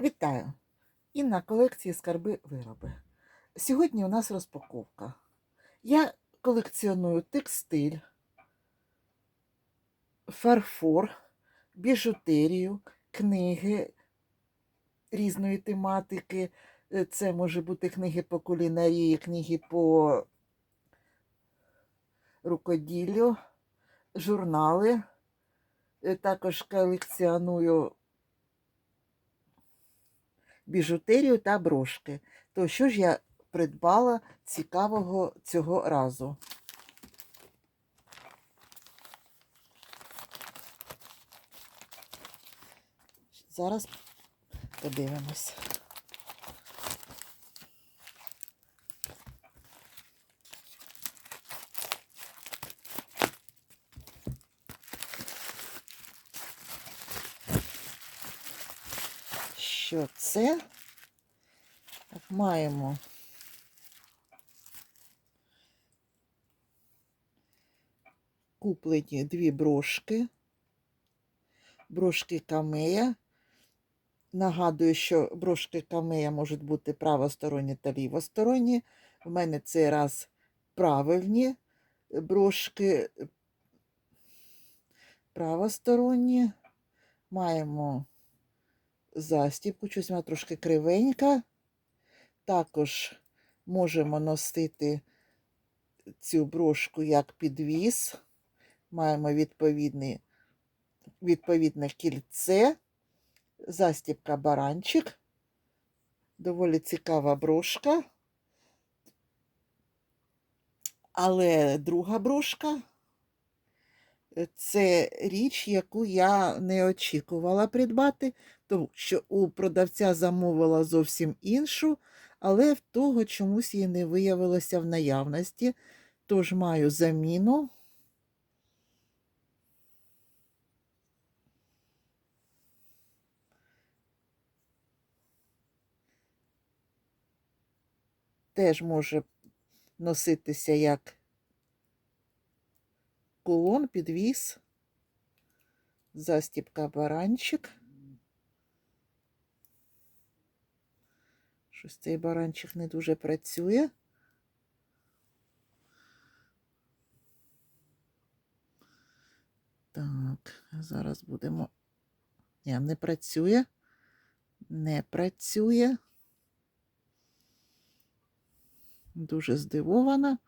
Вітаю! І на колекції скарби вироби. Сьогодні у нас розпаковка. Я колекціоную текстиль, фарфор, біжутерію, книги різної тематики. Е, Це може бути книги по кулінарії, книги по рукоділлю, журнали. Е, Також колекціоную біжутерію та брошки. То що ж я придбала цікавого цього разу? Зараз подивимось. Що це? Так, маємо куплені дві брошки, брошки камея. Нагадую, що брошки камея можуть бути правосторонні та лівосторонні. У мене цей раз правильні брошки правосторонні. Маємо застібку, щось вона трошки кривенька. Також можемо носити цю брошку як підвіз. Маємо відповідне, відповідне кільце, застібка баранчик. Доволі цікава брошка. Але друга брошка це річ, яку я не очікувала придбати, тому що у продавця замовила зовсім іншу, але в того чомусь її не виявилося в наявності. Тож маю заміну. Теж може носитися як кулон, підвіз, застібка баранчик. Щось цей баранчик не дуже працює. Так, зараз будемо. Ні, не працює. Не працює. Дуже здивована.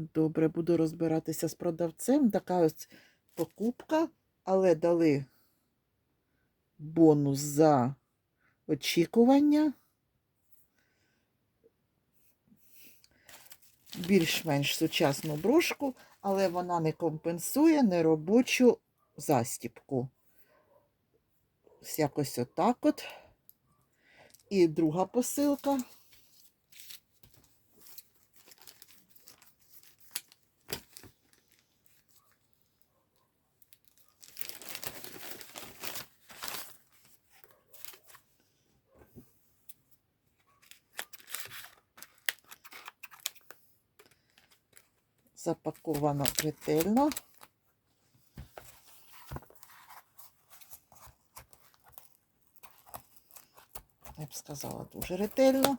Добре, буду розбиратися з продавцем. Така ось покупка, але дали бонус за очікування. Більш-менш сучасну брошку, але вона не компенсує неробочу застіпку. Ось якось отак от. І друга посилка. Запаковано ретельно. Я б сказала, дуже ретельно.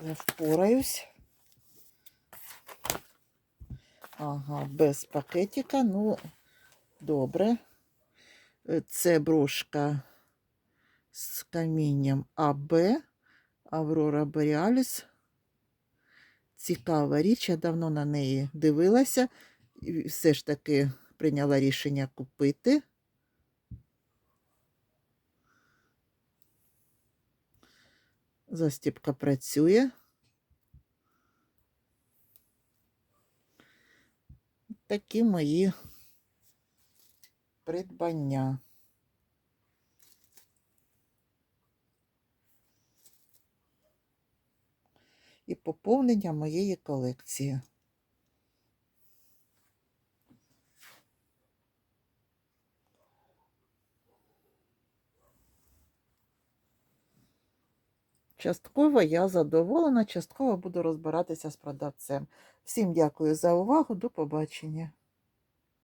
Я впораюсь. Ага, без пакетика. Ну, добре. Це брошка з камінням АБ, Аврора Боріаліс. Цікава річ, я давно на неї дивилася і все ж таки прийняла рішення купити. Застіпка працює. Такі мої придбання. Поповнення моєї колекції. частково я задоволена, частково буду розбиратися з продавцем. Всім дякую за увагу, до побачення.